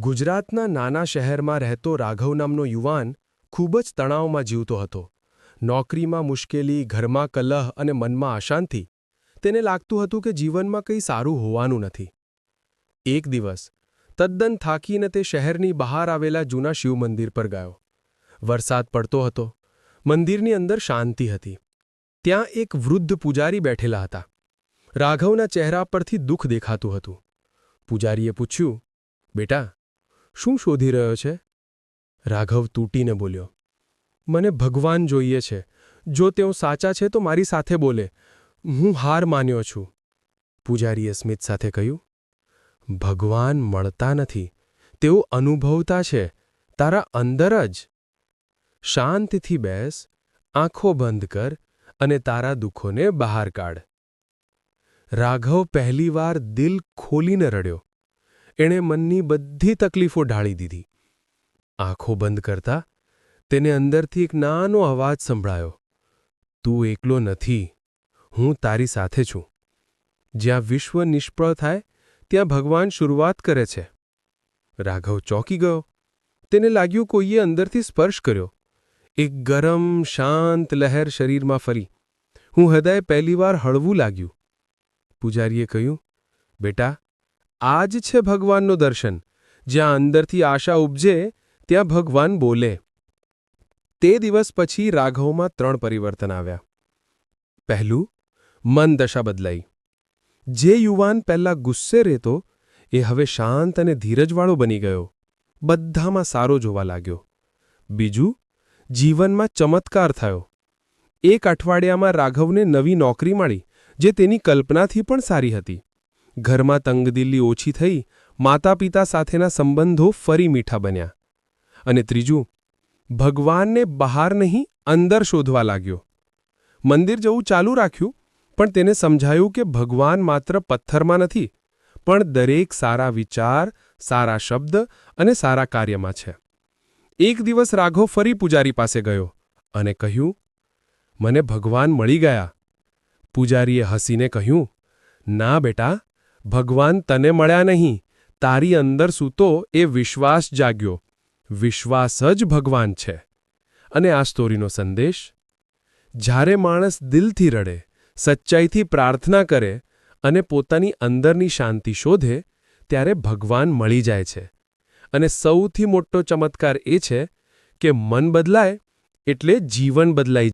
ગુજરાતના નાના શહેરમાં રહેતો રાઘવ નામનો યુવાન ખૂબ જ તણાવમાં જીવતો હતો. નોકરીમાં મુશ્કેલી, ઘરમાં કલહ અને મનમાં અશાંતિ તેને લાગતું હતું કે જીવનમાં કંઈ સારું હોવાનું નથી. એક દિવસ, તદ્દન થાકીને તે શહેરની બહાર આવેલા જૂના શિવ મંદિર પર ગયો. વરસાદ પડતો હતો. મંદિરની અંદર શાંતિ હતી. ત્યાં એક વૃદ્ધ પૂજારી બેઠેલા હતા. રાઘવના ચહેરા પરથી દુઃખ દેખાતું હતું. પૂજારીએ પૂછ્યું, બેટા શું શોધી રહ્યો છે? રાઘવ તૂટીને બોલ્યો, મને ભગવાન જોઈએ છે. જો તેઓ સાચા છે તો મારી સાથે બોલે. હું હાર માન્યો છું. પૂજારીએ સ્મિત સાથે કહ્યું, ભગવાન મળતા નથી. તેઓ અનુભવતા છે. તારા અંદર જ. શાંતિથી બેસ, આંખો બંધ કર અને તારા દુઃખોને બહાર કાઢ. રાઘવ પહેલીવાર દિલ ખોલીને રડ્યો. એણે મનની બધી તકલીફો ઢાળી દીધી. આંખો બંધ કરતા તેને અંદરથી એક નાનો અવાજ સંભળાયો. તું એકલો નથી. હું તારી સાથે છું. જ્યાં વિશ્વ નિષ્ફળ થાય, ત્યાં ભગવાન શરૂઆત કરે છે. રાઘવ ચોંકી ગયો. તેને લાગ્યું કોઈએ અંદરથી સ્પર્શ કર્યો. એક ગરમ, શાંત લહેર શરીરમાં ફરી. હું હૃદય પહેલીવાર હળવું લાગ્યું. પૂજારીએ કહ્યું, બેટા આ જ છે ભગવાનનું દર્શન. જ્યાં અંદરથી આશા ઉપજે, ત્યાં ભગવાન બોલે. તે દિવસ પછી રાઘવમાં ત્રણ પરિવર્તન આવ્યા. પહેલું, મન દશા બદલાઈ. જે યુવાન પહેલાં ગુસ્સે રહેતો, એ હવે શાંત અને ધીરજવાળો બની ગયો. બધામાં સારો જોવા લાગ્યો. બીજું, જીવનમાં ચમત્કાર થયો. એક અઠવાડિયામાં રાઘવને નવી નોકરી મળી, જે તેની કલ્પનાથી પણ સારી હતી. ઘરમાં તંગદિલ્લી ઓછી થઈ માતા પિતા સાથેના સંબંધો ફરી મીઠા બન્યા. અને ત્રીજું, ભગવાનને બહાર નહીં, અંદર શોધવા લાગ્યો. મંદિર જવું ચાલુ રાખ્યું, પણ તેને સમજાયું કે ભગવાન માત્ર પથ્થરમાં નથી, પણ દરેક સારા વિચાર, સારા શબ્દ અને સારા કાર્યમાં છે. એક દિવસ રાઘવ ફરી પૂજારી પાસે ગયો અને કહ્યું, મને ભગવાન મળી ગયા. પૂજારીએ હસીને કહ્યું, ના બેટા ભગવાન તને મળ્યા નહીં. તારી અંદર સૂતો એ વિશ્વાસ જાગ્યો. વિશ્વાસ જ ભગવાન છે. અને આ સ્ટોરીનો સંદેશ? જ્યારે માણસ દિલથી રડે, સચ્ચાઈથી પ્રાર્થના કરે અને પોતાની અંદરની શાંતિ શોધે, ત્યારે ભગવાન મળી જાય છે. અને સૌથી મોટો ચમત્કાર એ છે કે મન બદલાય એટલે જીવન બદલાઈ